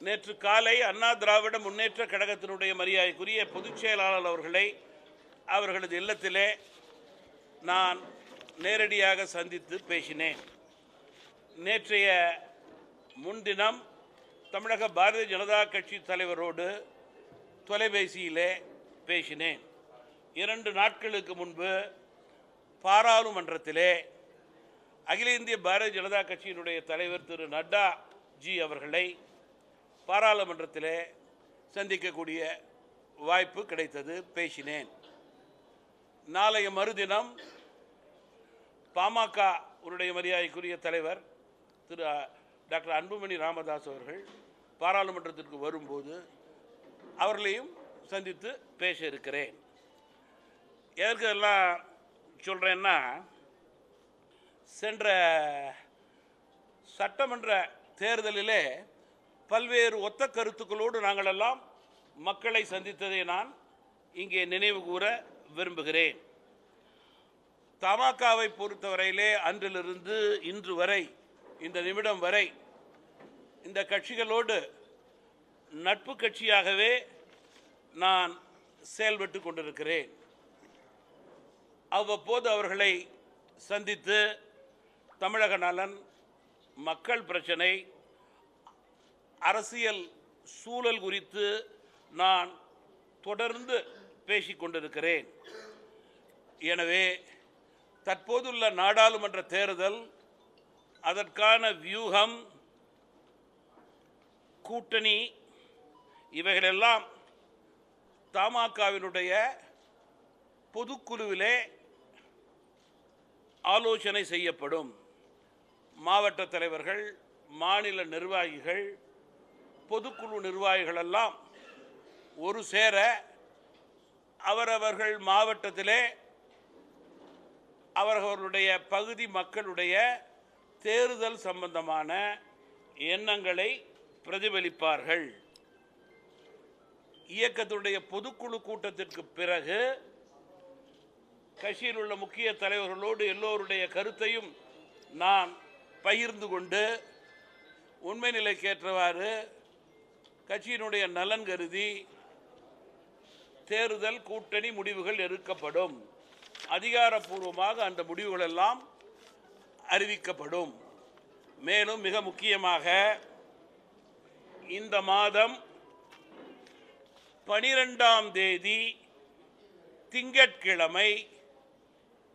நேற்று காலை அண்ணா திராவிட முன்னேற்ற கழகத்தினுடைய மரியாதைக்குரிய பொதுச் செயலாளர் அவர்களை அவர்களது இல்லத்திலே நான் நேரடியாக சந்தித்து பேசினேன். நேற்றைய முன்தினம் தமிழக பாரதிய ஜனதா கட்சி தலைவரோடு தொலைபேசியிலே பேசினேன். இரண்டு நாட்களுக்கு முன்பு பாராளுமன்றத்திலே அகில இந்திய பாரதிய ஜனதா கட்சியினுடைய தலைவர் திரு நட்டா ஜி அவர்களை பாராளுமன்றத்திலே சந்திக்கக்கூடிய வாய்ப்பு கிடைத்தது. பேசினேன். நாளைய மறுதினம் பாமக உருடைய மரியாதைக்குரிய தலைவர் திரு டாக்டர் அன்புமணி ராமதாஸ் அவர்கள் பாராளுமன்றத்திற்கு வரும்போது அவர்களையும் சந்தித்து பேச இருக்கிறேன். எதற்கு எல்லாம் சொல்கிறேன்னா சென்ற சட்டமன்ற தேர்தலிலே பல்வேறு ஒத்த கருத்துக்களோடு நாங்களெல்லாம் மக்களை சந்தித்ததை நான் இங்கே நினைவு கூற விரும்புகிறேன். தமாகாவை பொறுத்தவரையிலே அன்றிலிருந்து இன்று வரை இந்த நிமிடம் வரை இந்த கட்சிகளோடு நட்பு கட்சியாகவே நான் செயல்பட்டு கொண்டிருக்கிறேன். அவ்வப்போது அவர்களை சந்தித்து தமிழக நலன் மக்கள் பிரச்சனை அரசியல் சூழல் குறித்து நான் தொடர்ந்து பேசிக்கொண்டிருக்கிறேன் எனவே தற்போதுள்ள நாடாளுமன்ற தேர்தல் அதற்கான வியூகம் கூட்டணி இவைகளெல்லாம் தமாகவினுடைய பொதுக்குழுவிலே ஆலோசனை செய்யப்படும். மாவட்ட தலைவர்கள் மாநில நிர்வாகிகள் பொதுக்குழு நிர்வாகிகள் எல்லாம் ஒரு சேர அவரவர்கள் மாவட்டத்திலே அவர்களுடைய பகுதி மக்களுடைய தேர்தல் சம்பந்தமான எண்ணங்களை பிரதிபலிப்பார்கள். இயக்கத்துடைய பொதுக்குழு கூட்டத்திற்கு பிறகு கட்சியில் உள்ள முக்கிய தலைவர்களோடு எல்லோருடைய கருத்தையும் நான் பகிர்ந்து கொண்டு உண்மை நிலைக்கேற்றவாறு கட்சியினுடைய நலன் கருதி தேர்தல் கூட்டணி முடிவுகள் எடுக்கப்படும். அதிகாரப்பூர்வமாக அந்த முடிவுகள் எல்லாம் அறிவிக்கப்படும். மேலும் மிக முக்கியமாக இந்த மாதம் பனிரெண்டாம் தேதி திங்கட்கிழமை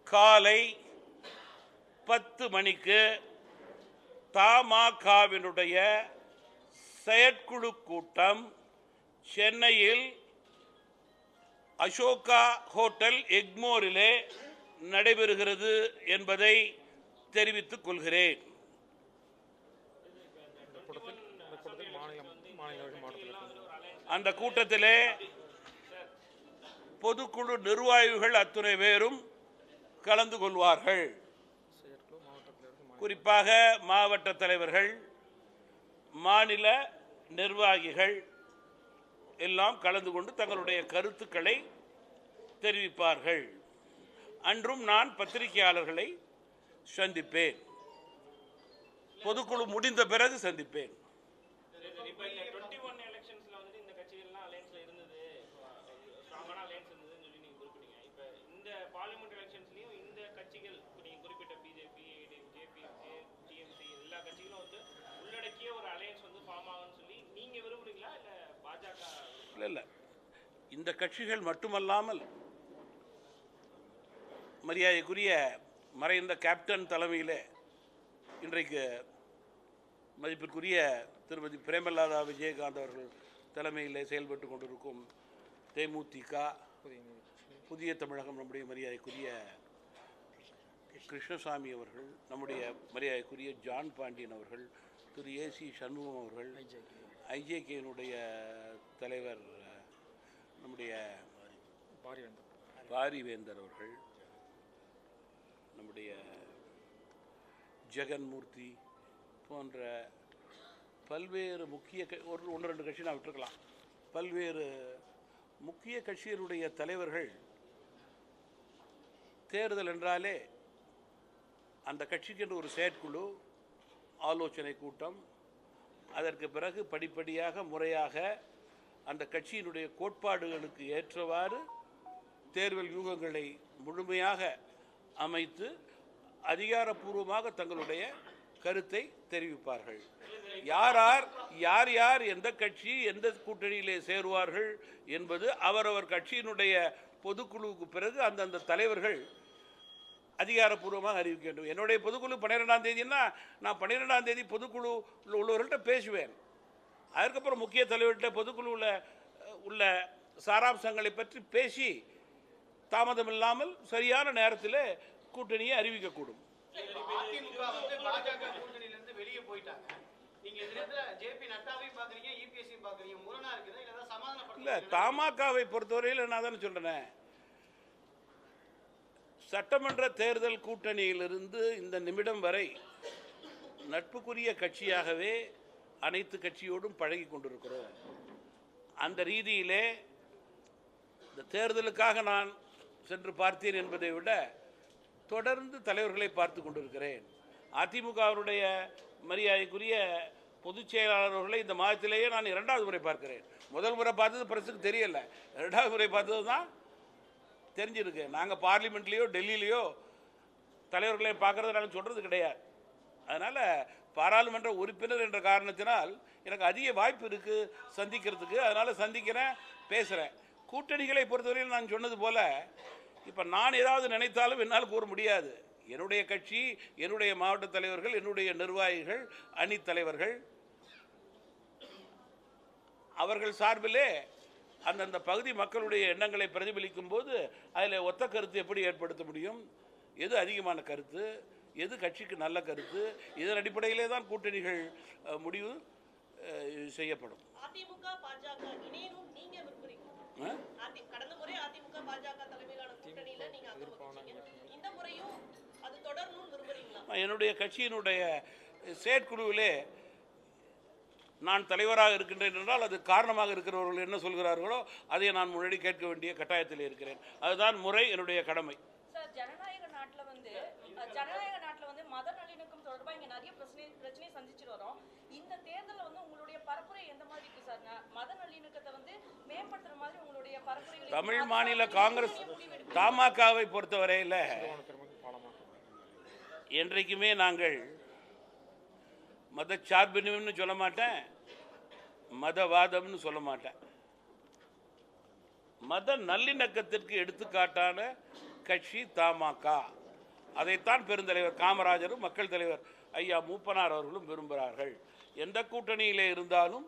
காலை பத்து மணிக்கு தமாகவினுடைய செயற்குழு கூட்டம் சென்னையில் அசோகா ஹோட்டல் எக்மோரிலே நடைபெறுகிறது என்பதை தெரிவித்துக் கொள்கிறேன். அந்த கூட்டத்திலே பொதுக்குழு நிர்வாகிகள் அத்துணை பேரும் கலந்து கொள்வார்கள். குறிப்பாக மாவட்ட தலைவர்கள் மாநில நிர்வாகிகள் எல்லாம் கலந்து கொண்டு தங்களுடைய கருத்துக்களை தெரிவிப்பார்கள். அன்றும் நான் பத்திரிகையாளர்களை சந்திப்பேன். பொதுக்குழு முடிந்த பிறகு சந்திப்பேன். இல்லை இல்லை. இந்த கட்சிகள் மட்டுமல்லாமல் மரியாதைக்குரிய மறைந்த கேப்டன் தலைமையிலே இன்றைக்கு மதிப்பிற்குரிய திருமதி பிரேமலாதா விஜயகாந்த் அவர்கள் தலைமையிலே செயல்பட்டு கொண்டிருக்கும் தேமுதிக புதிய தமிழகம் நம்முடைய மரியாதைக்குரிய கிருஷ்ணசாமி அவர்கள் நம்முடைய மரியாதைக்குரிய ஜான் பாண்டியன் அவர்கள் திரு சி சண்முகம் அவர்கள் ஐஜேகேனுடைய தலைவர் நம்முடைய பாரிவேந்தர். அவர்கள் நம்முடைய ஜெகன்மூர்த்தி போன்ற பல்வேறு முக்கிய ஒரு ஒன்று ரெண்டு கட்சி நான் விட்டுருக்கலாம். பல்வேறு முக்கிய கட்சியினுடைய தலைவர்கள் தேர்தல் என்றாலே அந்த கட்சிக்கென்று ஒரு செயற்குழு ஆலோசனை கூட்டம் அதற்கு பிறகு படிப்படியாக முறையாக அந்த கட்சியினுடைய கோட்பாடுகளுக்கு ஏற்றவாறு தேர்தல் யூகங்களை முழுமையாக அமைத்து அதிகாரப்பூர்வமாக தங்களுடைய கருத்தை தெரிவிப்பார்கள். யார் யார் யார் யார் எந்த கட்சி எந்த கூட்டணியிலே சேருவார்கள் என்பது அவரவர் கட்சியினுடைய பொதுக்குழுவுக்கு பிறகு அந்தந்த தலைவர்கள் அதிகாரப்பூர்வமாக அறிவிக்க வேண்டும். என்னுடைய பொதுக்குழு பன்னிரெண்டாம் தேதினா நான் பன்னிரெண்டாம் தேதி பொதுக்குழு உள்ளவர்கள்ட்ட பேசுவேன். அதுக்கப்புறம் முக்கிய தலைவர்கிட்ட பொதுக்குழுவில் உள்ள சாராம்சங்களை பற்றி பேசி தாமதம் இல்லாமல் சரியான நேரத்தில் கூட்டணியை அறிவிக்கக்கூடும். இல்ல தமாகாவை பொறுத்தவரையில் நான் தானே சொல்கிறேன் சட்டமன்ற தேர்தல் கூட்டணியிலிருந்து இந்த நிமிடம் வரை நட்புக்குரிய கட்சியாகவே அனைத்து கட்சியோடும் பழகி கொண்டிருக்கிறோம். அந்த ரீதியிலே இந்த தேர்தலுக்காக நான் சென்று பார்த்தேன் என்பதை விட தொடர்ந்து தலைவர்களை பார்த்து கொண்டிருக்கிறேன். அதிமுகவுடைய மரியாதைக்குரிய பொதுச் செயலாளர் அவர்களை இந்த மாதத்திலேயே நான் இரண்டாவது முறை பார்க்கிறேன். முதல் முறை பார்த்தது பிரசுக்கு தெரியல. இரண்டாவது முறை பார்த்தது தான் தெரிஞ்சிருக்கு. நாங்கள் பார்லிமெண்ட்லேயோ டெல்லியிலையோ தலைவர்களை பார்க்கறத நாங்கள் சொல்கிறது கிடையாது. அதனால் பாராளுமன்ற உறுப்பினர் என்ற காரணத்தினால் எனக்கு அதிக வாய்ப்பு இருக்குது சந்திக்கிறதுக்கு. அதனால் சந்திக்கிறேன் பேசுகிறேன் கூட்டணிகளை பொறுத்தவரையில் நான் சொன்னது போல் இப்போ நான் ஏதாவது நினைத்தாலும் என்னால் கூற முடியாது. என்னுடைய கட்சி என்னுடைய மாவட்ட தலைவர்கள் என்னுடைய நிர்வாகிகள் அணித் தலைவர்கள் அவர்கள் சார்பிலே அந்தந்த பகுதி மக்களுடைய எண்ணங்களை பிரதிபலிக்கும் போது அதில் ஒத்த கருத்து எப்படி ஏற்படுத்த முடியும்? எது அதிகமான கருத்து? எது கட்சிக்கு நல்ல கருத்து? இதன் அடிப்படையிலே தான் கூட்டணிகள் முடிவு செய்யப்படும். என்னுடைய கட்சியினுடைய செயற்குழுவிலே நான் தலைவராக இருக்கின்றேன் என்றால் அது காரணமாக இருக்கிறவர்கள் என்ன சொல்கிறார்களோ அதை நான் முன்னாடி கேட்க வேண்டிய கட்டாயத்தில் இருக்கிறேன். அதுதான் முறை என்னுடைய கடமை. சார் ஜனநாயக நாட்டுல வந்து அஹ், ஜனநாயக நாட்டுல வந்து மத நல்லிணக்கம் தொடர்பா இங்க நிறைய பிரச்சனை பிரச்சனையை சந்திச்சுட்டு வரோம். இந்த தேர்தல்ல வந்து உங்களுடைய பரப்புரை எந்த மாதிரி இருக்கு சார்? ந- மத நல்லிணக்கத்தை வந்து மேம்படுத்துற மாதிரி உங்களுடைய பரப்புரை தமிழ் மாநில காங்கிரஸ் தமாகாவை பொறுத்தவரையில் என்றைக்குமே நாங்கள் மதச்சார்பின்மைன்னு சொல்ல மாட்டேன். மதவாதம்னு சொல்ல மாட்டேன். மத நல்லிணக்கத்திற்கு எடுத்துக்காட்டான கட்சி தமாகா அதைத்தான் பெருந்தலைவர் காமராஜரும் மக்கள் தலைவர் ஐயா மூப்பனார் அவர்களும் விரும்புகிறார்கள். எந்த கூட்டணியிலே இருந்தாலும்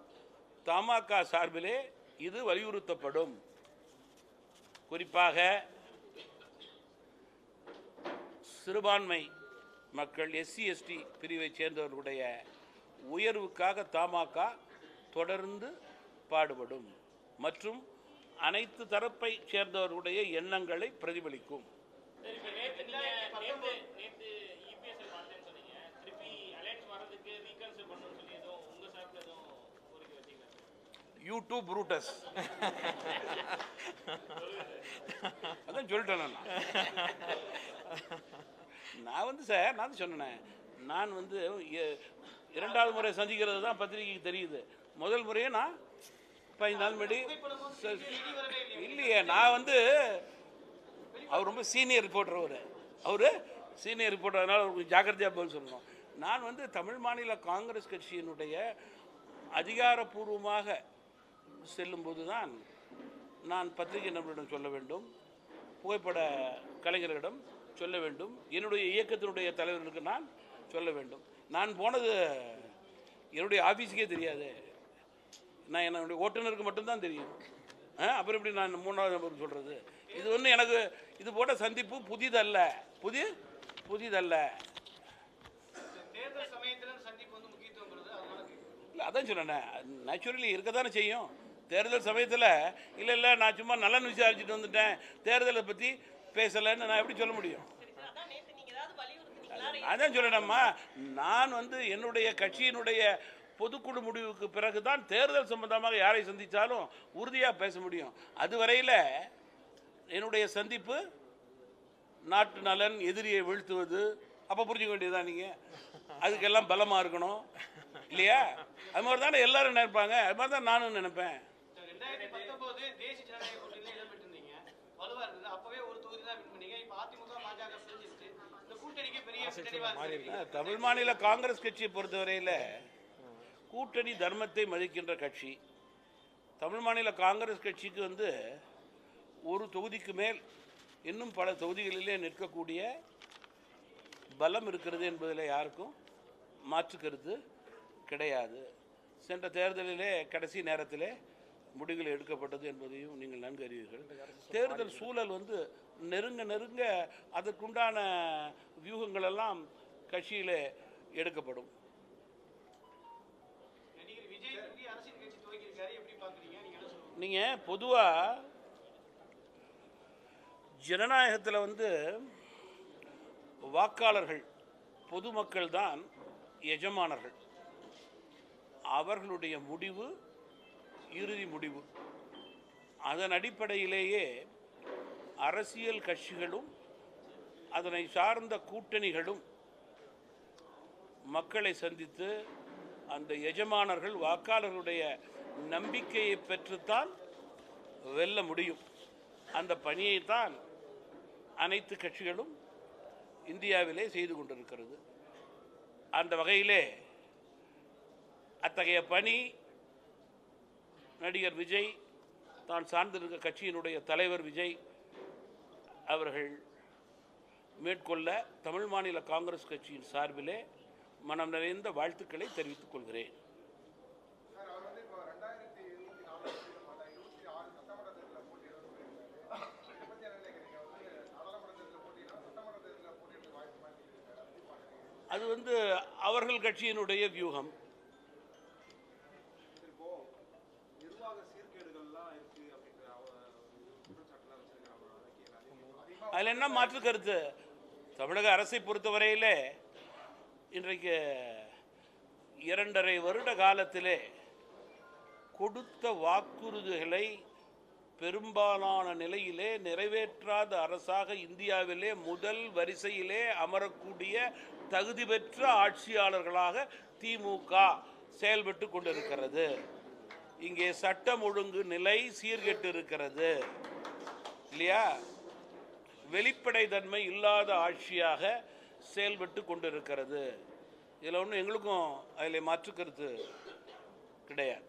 தமாக சார்பிலே இது வலியுறுத்தப்படும். குறிப்பாக சிறுபான்மை மக்கள் எஸ்சி எஸ்டி பிரிவை சேர்ந்தவர்களுடைய உயர்வுக்காக தமாக தொடர்ந்து பாடுபடும் மற்றும் அனைத்து தரப்பை சேர்ந்தவர்களுடைய எண்ணங்களை பிரதிபலிக்கும். யூடியூப் ரூட்டஸ் அதான் சொல்லிட்டேன் நான். நான் வந்து சார் நான் சொன்னேன். நான் வந்து இரண்டாவது முறை சந்திக்கிறது தான் பத்திரிகைக்கு தெரியுது. முதல் முறையே நான் பதினஞ்சு நாள் முன்னாடி ச- இல்லையே நான் வந்து அவர் ரொம்ப சீனியர் ரிப்போர்ட்டர் அவர். அவர் சீனியர் ரிப்போர்ட்டர் அதனால் அவருக்கு ஜாக்கிரதையாக பதில் சொல்லணும். நான் வந்து தமிழ் மாநில காங்கிரஸ் கட்சியினுடைய அதிகாரப்பூர்வமாக செல்லும்போது தான் நான் பத்திரிகை நபரிடம் சொல்ல வேண்டும். புகைப்பட கலைஞர்களிடம் சொல்ல வேண்டும். என்னுடைய இயக்கத்தினுடைய தலைவர்களுக்கு நான் சொல்ல வேண்டும். நான் போனது என்னுடைய ஆஃபீஸுக்கே தெரியாது. நான் என்னுடைய ஓட்டுநருக்கு மட்டும்தான் தெரியும். அப்புறம் எப்படி நான் மூணாவது நம்பருக்கு சொல்கிறது இது ஒன்று எனக்கு இது போன்ற சந்திப்பு புதிதல்ல. புதிய புதிதல்ல. இல்லை அதான் சொன்னேன். நேச்சுரலி இருக்க தானே செய்யும். தேர்தல் சமயத்தில் இல்லை இல்லை நான் சும்மா நலன் விசாரிச்சுட்டு வந்துட்டேன். தேர்தலை பற்றி பேசலைன்னு நான் எப்படி சொல்ல முடியும் சரி சார் அதான் நேத்து நீங்க ஏதாவது வலியுறுத்துனீங்களா அதான் சொல்லணும்மா நான் வந்து என்னுடைய கட்சியினுடைய பொதுக்குழு முடிவுக்கு பிறகு தான் தேர்தல் சம்பந்தமாக யாரை சந்தித்தாலும் உறுதியாக பேச முடியும். அதுவரையில் என்னுடைய சந்திப்பு நாட்டு நலன் எதிரியை வீழ்த்துவது அப்போ புரிஞ்சுக்க வேண்டியதுதான் நீங்கள் அதுக்கெல்லாம் பலமாக இருக்கணும். இல்லையா? அது மாதிரி தானே எல்லாரும் நினைப்பாங்க. அது மாதிரி தான் நானும் நினைப்பேன். அப்பவே ஒரு தொகுதி தான் வின் பண்ணீங்க. இப்ப அதிமுக பாஜக தமிழ் மாநில காங்கிரஸ் கட்சியை பொறுத்தவரையில் கூட்டணி தர்மத்தை மதிக்கின்ற கட்சி. தமிழ் மாநில காங்கிரஸ் கட்சிக்கு வந்து ஒரு தொகுதிக்கு மேல் இன்னும் பல தொகுதிகளிலே நிற்கக்கூடிய பலம் இருக்கிறது என்பதில் யாருக்கும் மாற்று கருத்து கிடையாது. சென்ற தேர்தலிலே கடைசி நேரத்திலே முடிவுகள் எடுக்கப்பட்டது என்பதையும் நீங்கள் நன்கு அறிவீர்கள். தேர்தல் சூழல் வந்து நெருங்க நெருங்க அதற்குண்டான வியூகங்கள் எல்லாம் கட்சியிலே எடுக்கப்படும். நீங்கள் பொதுவாக ஜனநாயகத்தில் வந்து வாக்காளர்கள் பொதுமக்கள் தான் எஜமானர்கள். அவர்களுடைய முடிவு இறுதி முடிவு. அதன் அடிப்படையிலேயே அரசியல் கட்சிகளும் அதனை சார்ந்த கூட்டணிகளும் மக்களை சந்தித்து அந்த எஜமானர்கள் வாக்காளர்களுடைய நம்பிக்கையை பெற்றுத்தான் வெல்ல முடியும். அந்த பணியைத்தான் அனைத்து கட்சிகளும் இந்தியாவிலே செய்து கொண்டிருக்கிறது. அந்த வகையிலே அத்தகைய பணி நடிகர் விஜய் தான் சார்ந்திருக்க கட்சியினுடைய தலைவர் விஜய் அவர்கள் மேற்கொள்ள தமிழ் மாநில காங்கிரஸ் கட்சியின் சார்பிலே மனம் நிறைந்த வாழ்த்துக்களை தெரிவித்துக் கொள்கிறேன். அது வந்து அவர்கள் கட்சியினுடைய வியூகம். அதில் என்ன மாற்று கருத்து? தமிழக அரசை பொறுத்தவரையிலே இன்றைக்கு இரண்டரை வருட காலத்திலே கொடுத்த வாக்குறுதிகளை பெரும்பாலான நிலையிலே நிறைவேற்றாத அரசாக இந்தியாவிலே முதல் வரிசையிலே அமரக்கூடிய தகுதி பெற்ற ஆட்சியாளர்களாக திமுக செயல்பட்டு கொண்டிருக்கிறது. இங்கே சட்டம் ஒழுங்கு நிலை சீர்கெட்டு இருக்கிறது இல்லையா? வெளிப்படைத்தன்மை இல்லாத ஆட்சியாக செயல்பட்டு கொண்டிருக்கிறது. இதில் ஒன்றும் எங்களுக்கும் அதில் மாற்று கருத்து கிடையாது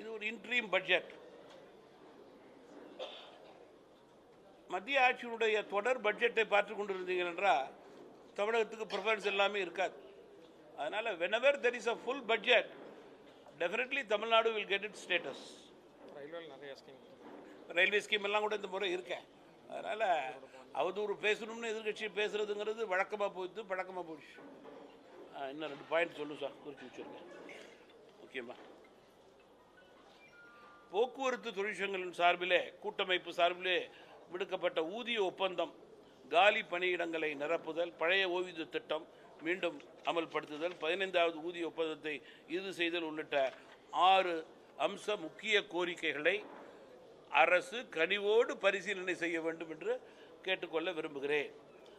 இது ஒரு இன்ட்ரீம் பட்ஜெட் மத்திய ஆட்சியினுடைய தொடர் பட்ஜெட்டை பார்த்து கொண்டிருந்தீங்க என்றால் தமிழகத்துக்கு ப்ரிஃபரன்ஸ் எல்லாமே இருக்காது. அதனால் whenever there is a full budget definitely Tamil Nadu will get it status ரயில்வேல நிறைய ஸ்கீம் ரயில்வே ஸ்கீம் எல்லாம் கூட இந்த முறை இருக்கேன் அதனால் அவதூறு பேசணும்னு எதிர்கட்சி பேசுறதுங்கிறது வழக்கமாக போயிட்டு பழக்கமாக போயிடுச்சு. இன்னும் ரெண்டு பாயிண்ட் சொல்லு சார் குறித்து வச்சுருக்கேன் ஓகேம்மா. போக்குவரத்து தொழிற்சங்கங்களின் சார்பிலே கூட்டமைப்பு சார்பிலே விடுக்கப்பட்ட ஊதிய ஒப்பந்தம் காலி பணியிடங்களை நிரப்புதல் பழைய ஓய்வூதிய திட்டம் மீண்டும் அமல்படுத்துதல் பதினைந்தாவது ஊதிய ஒப்பந்தத்தை இறுதி செய்தல் உள்ளிட்ட ஆறு அம்ச முக்கிய கோரிக்கைகளை அரசு கனிவோடு பரிசீலனை செய்ய வேண்டும் என்று கேட்டுக்கொள்ள விரும்புகிறேன்.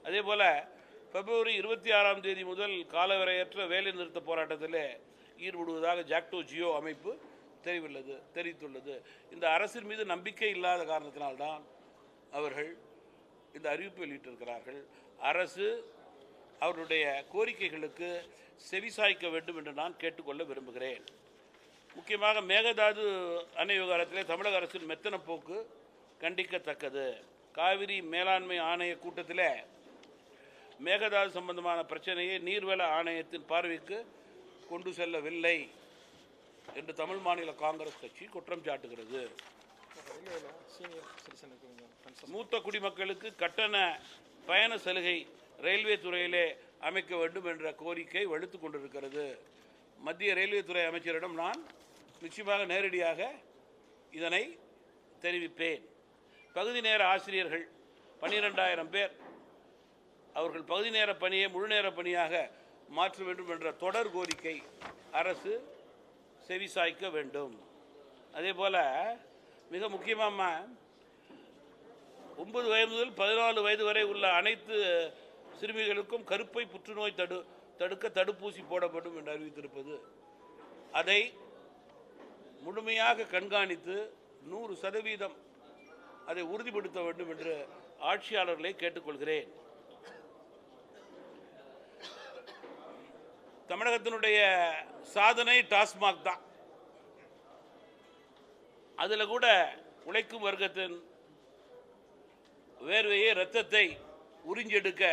அதே போல பிப்ரவரி இருபத்தி ஆறாம் தேதி முதல் காலவரையற்ற வேலை நிறுத்த போராட்டத்தில் ஈடுபடுவதாக ஜாக்டோ ஜியோ அமைப்பு தெரிவித்துள்ளது தெரிவித்துள்ளது. இந்த அரசின் மீது நம்பிக்கை இல்லாத காரணத்தினால்தான் அவர்கள் இந்த அறிவிப்பு வெளியிட்டிருக்கிறார்கள். அரசு அவருடைய கோரிக்கைகளுக்கு செவிசாய்க்க வேண்டும் என்று நான் கேட்டுக்கொள்ள விரும்புகிறேன். முக்கியமாக மேகதாது அணை விவகாரத்தில் தமிழக அரசின் மெத்தன போக்கு கண்டிக்கத்தக்கது. காவிரி மேலாண்மை ஆணைய கூட்டத்தில் மேகதாது சம்பந்தமான பிரச்சனையை நீர்வள ஆணையத்தின் பார்வைக்கு கொண்டு செல்லவில்லை என்று தமிழ் மாநில காங்கிரஸ் கட்சி குற்றம் சாட்டுகிறது. மூத்த குடிமக்களுக்கு கட்டண பயண சலுகை ரயில்வே துறையிலே அமைக்க வேண்டும் என்ற கோரிக்கை வலுத்து கொண்டிருக்கிறது. மத்திய ரயில்வே துறை அமைச்சரிடம் நான் நிச்சயமாக நேரடியாக இதனை தெரிவிப்பேன். பகுதி நேர ஆசிரியர்கள் பன்னிரெண்டாயிரம் பேர் அவர்கள் பகுதி நேர பணியை முழு நேர பணியாக மாற்ற வேண்டும் என்ற தொடர் கோரிக்கை அரசு செவிசாய்க்க வேண்டும். அதே போல் மிக முக்கியமாக ஒன்பது வயது முதல் பதினாலு வயது வரை உள்ள அனைத்து சிறுமிகளுக்கும் கருப்பை புற்றுநோய் தடு தடுக்க தடுப்பூசி போடப்படும் என்று அறிவித்திருப்பது. அதை முழுமையாக கண்காணித்து நூறு சதவீதம் அதை உறுதிப்படுத்த வேண்டும் என்று ஆட்சியாளர்களை கேட்டுக்கொள்கிறேன். தமிழகத்தினுடைய சாதனை டாஸ்மாக் தான். அதில் கூட உழைக்கும் வர்க்கத்தின் வேர்வையை ரத்தத்தை உறிஞ்செடுக்க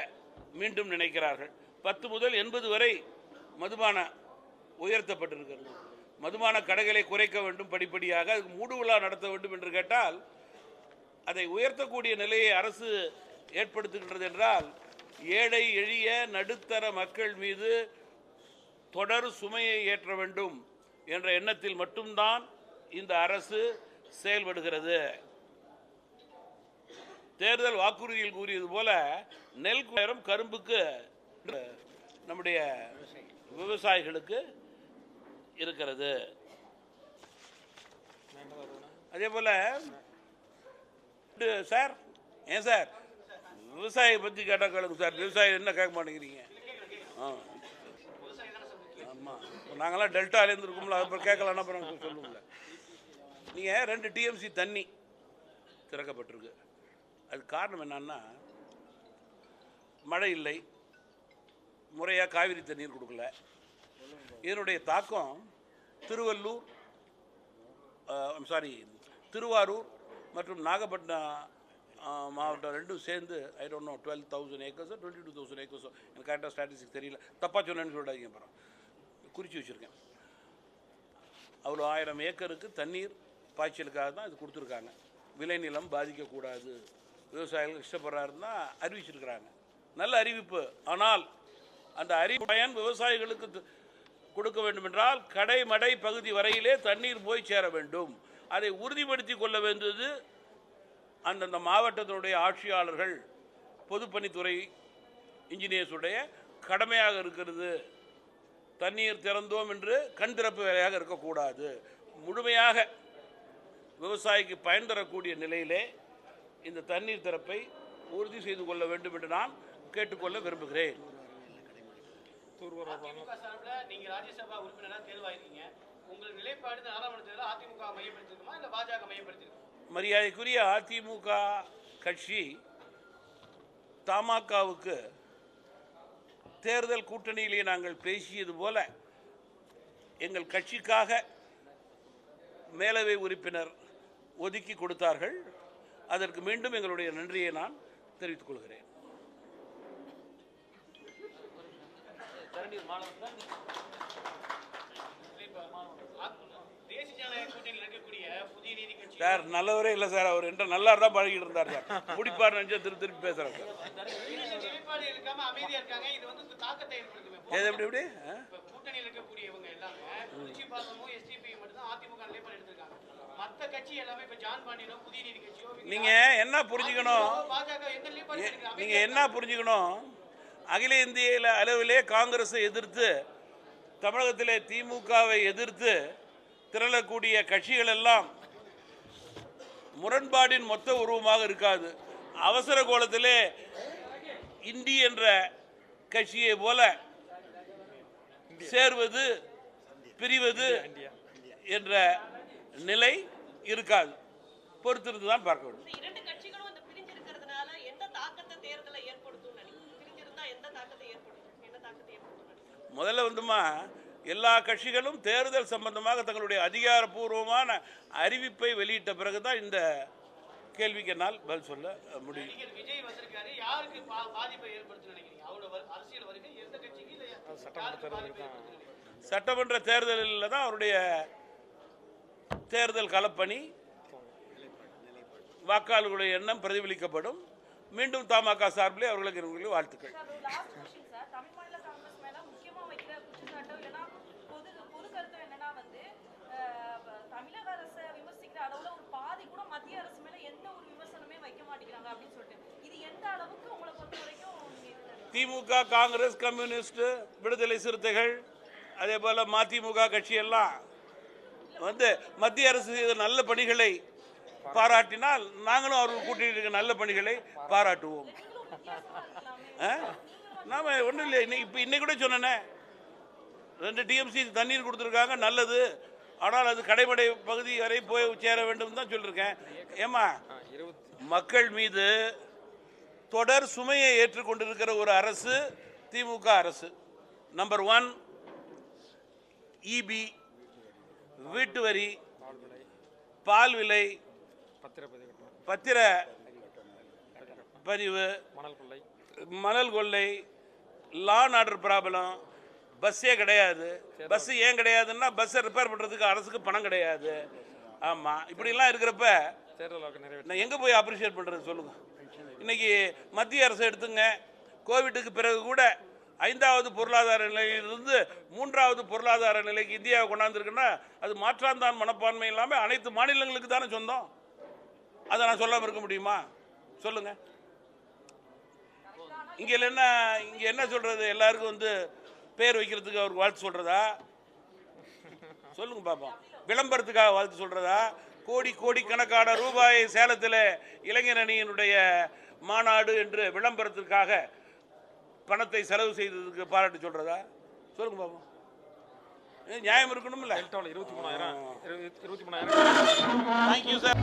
மீண்டும் நினைக்கிறார்கள். பத்து முதல் எண்பது வரை மதுபான உயர்த்தப்பட்டிருக்கிறது. மதுபான கடைகளை குறைக்க வேண்டும் படிப்படியாக அதுக்கு மூடு விழா நடத்த வேண்டும் என்று கேட்டால் அதை உயர்த்தக்கூடிய நிலையை அரசு ஏற்படுத்துகின்றது என்றால் ஏழை எளிய நடுத்தர மக்கள் மீது தொடர் சுமையை ஏற்ற வேண்டும் என்ற எண்ணத்தில் மட்டும்தான் இந்த அரசு செயல்படுகிறது. தேர்தல் வாக்குறுதியில் கூறியது போல நெல் நேரம் கரும்புக்கு நம்முடைய விவசாயிகளுக்கு இருக்கிறது. அதே போல இது சார் ஏன் சார்? விவசாயியை பற்றி கேட்டால் கேளுங்க சார். விவசாயி என்ன கேட்க மாட்டேங்கிறீங்க? ஆ. ஆமாம் இப்போ நாங்களாம் டெல்டாலேருந்து இருக்கோம்ல அப்புறம் கேட்கலான்னா அப்புறம் சொல்லுவோம்ல. நீங்கள் ரெண்டு டிஎம்சி தண்ணி திறக்கப்பட்டிருக்கு. அது காரணம் என்னன்னா மழை இல்லை. முறையாக காவிரி தண்ணீர் கொடுக்கல. இதனுடைய தாக்கம் திருவள்ளூர் சாரி திருவாரூர் மற்றும் நாகப்பட்டினம் மாவட்டம் ரெண்டும் சேர்ந்து I don't know twelve thousand ஏக்கர்ஸோ twenty two thousand ஏக்கர்ஸோ எனக்கு கரெக்டாக ஸ்டாட்டிஸ்டிக்ஸ் தெரியல. தப்பாக சொன்னேன்னு சொல்லிடாதீங்க அப்புறம். குறித்து வச்சுருக்கேன். அவ்வளோ ஆயிரம் ஏக்கருக்கு தண்ணீர் பாய்ச்சலுக்காக தான் இது கொடுத்துருக்காங்க. விளைநிலம் பாதிக்கக்கூடாது. விவசாயிகள் இஷ்டப்படுறாருன்னா அறிவிச்சிருக்கிறாங்க. நல்ல அறிவிப்பு. ஆனால் அந்த அறிவு பயன் விவசாயிகளுக்கு கொடுக்க வேண்டுமென்றால் கடைமடை பகுதி வரையிலே தண்ணீர் போய் சேர வேண்டும். அதை உறுதிப்படுத்தி கொள்ள வேண்டியது அந்தந்த மாவட்டத்தினுடைய ஆட்சியாளர்கள் பொதுப்பணித்துறை இன்ஜினியர்ஸுடைய கடமையாக இருக்கிறது. தண்ணீர் திறந்தோம் என்று கண் திறப்பு வேலையாக இருக்கக்கூடாது. முழுமையாக விவசாயிக்கு பயன் தரக்கூடிய நிலையிலே இந்த தண்ணீர் திறப்பை உறுதி செய்து கொள்ள வேண்டும் என்று நான் கேட்டுக்கொள்ள விரும்புகிறேன். அதிமுக சார்பில் நீங்க ராஜ்யசபா உறுப்பினரா தேர்வாயிருக்கீங்க. உங்கள் நிலைப்பாடு இந்த நாடாளுமன்ற தேர்தலில் அதிமுக மையப்படுத்திருக்குமா இல்ல பாஜக மையப்படுத்திருக்குமா மரியாதைக்குரிய அதிமுக கட்சி தமாகவுக்கு தேர்தல் கூட்டணியிலே நாங்கள் பேசியது போல எங்கள் கட்சிக்காக மேலவை உறுப்பினர் ஒதுக்கி கொடுத்தார்கள். அதற்கு மீண்டும் எங்களுடைய நன்றியை நான் தெரிவித்துக் கொள்கிறேன். தேசிய ஜனநாயக கூட்டணியில் இருக்கக்கூடிய புதிய நீதி கட்சி சார் நல்லவரே இல்லை சார். அவர் என்ற நல்லா தான் பழகிட்டு இருந்தார் சார். முடிப்பார் நினைச்சா திருப்பி திருப்பி பேசுகிறேன் சார். எப்படி எப்படி? நீங்க என்ன புரிஞ்சுக்கணும்? நீங்க என்ன புரிஞ்சுக்கணும்? அகில இந்திய அளவிலே காங்கிரஸை எதிர்த்து தமிழகத்திலே திமுகவை எதிர்த்து திரளக்கூடிய கட்சிகள் எல்லாம் முரண்பாடின் மொத்த உருவமாக இருக்காது. அவசர கோலத்திலே இந்தி என்ற கட்சியை போல சேர்வது பிரிவது என்ற நிலை இருக்காது. பொறுத்திருந்து தான் பார்க்க வேண்டும் இந்த இரண்டு கட்சிகளும் இந்த பிரிஞ்சிருக்கிறதுனால எந்த தாக்கத்தை தேர்தலை ஏற்படுத்தும் நினைக்கிறீங்க பிரிஞ்சிருந்தா எந்த தாக்கத்தை ஏற்படுத்தும் என்ன தாக்கத்தை ஏற்படுத்தும் நினைக்கிறீங்க? முதல்ல வந்துமா எல்லா கட்சிகளும் தேர்தல் சம்பந்தமாக தங்களுடைய அதிகாரப்பூர்வமான அறிவிப்பை வெளியிட்ட பிறகுதான் இந்த கேள்விக்கு என்னால் பதில் சொல்ல முடியும்? சட்டமன்ற தேர்தலில் தான் அவருடைய தேர்தல் களப்பணி வாக்காளர்களுடைய எண்ணம் பிரதிபலிக்கப்படும். மீண்டும் தமாக சார்பிலே அவர்களுக்கு வாழ்த்துக்கள். வைக்கிற குற்றச்சாட்டோ இல்லைன்னா பொது பொது கருத்து என்னன்னா வந்து தமிழக அரசை விமர்சிக்கிற அளவுல ஒரு பாதி கூட மத்திய அரசு மேல எந்த ஒரு விமர்சனமே வைக்க மாட்டேங்கிறாங்க அப்படின்னு சொல்லிட்டு. இது எந்த அளவுக்கு உங்களை பொறுத்த வரைக்கும்? திமுக காங்கிரஸ் கம்யூனிஸ்ட் விடுதலை சிறுத்தைகள் அதே போல மதிமுக கட்சியெல்லாம் வந்து மத்திய அரசு செய்த நல்ல பணிகளை பாராட்டினால் நாங்களும் அவர்கள் கூட்டிட்டு இருக்க நல்ல பணிகளை பாராட்டுவோம். நாம ஒன்றும் இல்லை இப்போ இன்னைக்கு கூட சொன்னேனே. ரெண்டு டிஎம்சி தண்ணீர் கொடுத்துருக்காங்க நல்லது. ஆனால் அது கடைமடை பகுதி வரை போய் சேர வேண்டும் தான் சொல்லியிருக்கேன் ஏமா மக்கள் மீது தொடர் சுமையை ஏற்றுக்கொண்டிருக்கிற ஒரு அரசு திமுக அரசு. நம்பர் ஒன் இபி வீட்டு வரி பால் விலை பத்திர பதிவு மணல் கொள்ளை. மணல் கொள்ளை லான் ஆர்டர் ப்ராப்ளம் பஸ்ஸே கிடையாது. பஸ் ஏன் கிடையாதுன்னா பஸ்ஸை ரிப்பேர் பண்ணுறதுக்கு அரசுக்கு பணம் கிடையாது. ஆமாம் இப்படிலாம் இருக்கிறப்ப நான் எங்கே போய் அப்ரிஷியேட் பண்ணுறது சொல்லுங்க. இன்னைக்கு மத்திய அரசு எடுத்துங்க. கோவிட்டுக்கு பிறகு கூட ஐந்தாவது பொருளாதார நிலையிலிருந்து மூன்றாவது பொருளாதார நிலைக்கு இந்தியாவை கொண்டாந்துருக்குன்னா அது மாற்றாந்தான் மனப்பான்மை இல்லாமல் அனைத்து மாநிலங்களுக்கு தானே சொந்தம். அதை நான் சொல்லாமல் இருக்க முடியுமா? சொல்லுங்க. இங்க என்ன இங்க என்ன சொல்றது? எல்லாருக்கும் வந்து பேர் வைக்கிறதுக்கு அவருக்கு வாழ்த்து சொல்றதா? சொல்லுங்க பாப்போம். விளம்பரத்துக்காக வாழ்த்து சொல்றதா? கோடி கோடி கணக்கான ரூபாய் சேலத்தில் இளைஞர் அணியினுடைய மாநாடு என்று விளம்பரத்திற்காக பணத்தை செலவு செய்ததுக்கு பாராட்டு சொல்றதா? சொல்லுங்க பாப்போம். நியாயம் இருக்கணும்ல? இருபத்தி மூணாயிரம். இருபத்தி மூணாயிரம். Thank you sir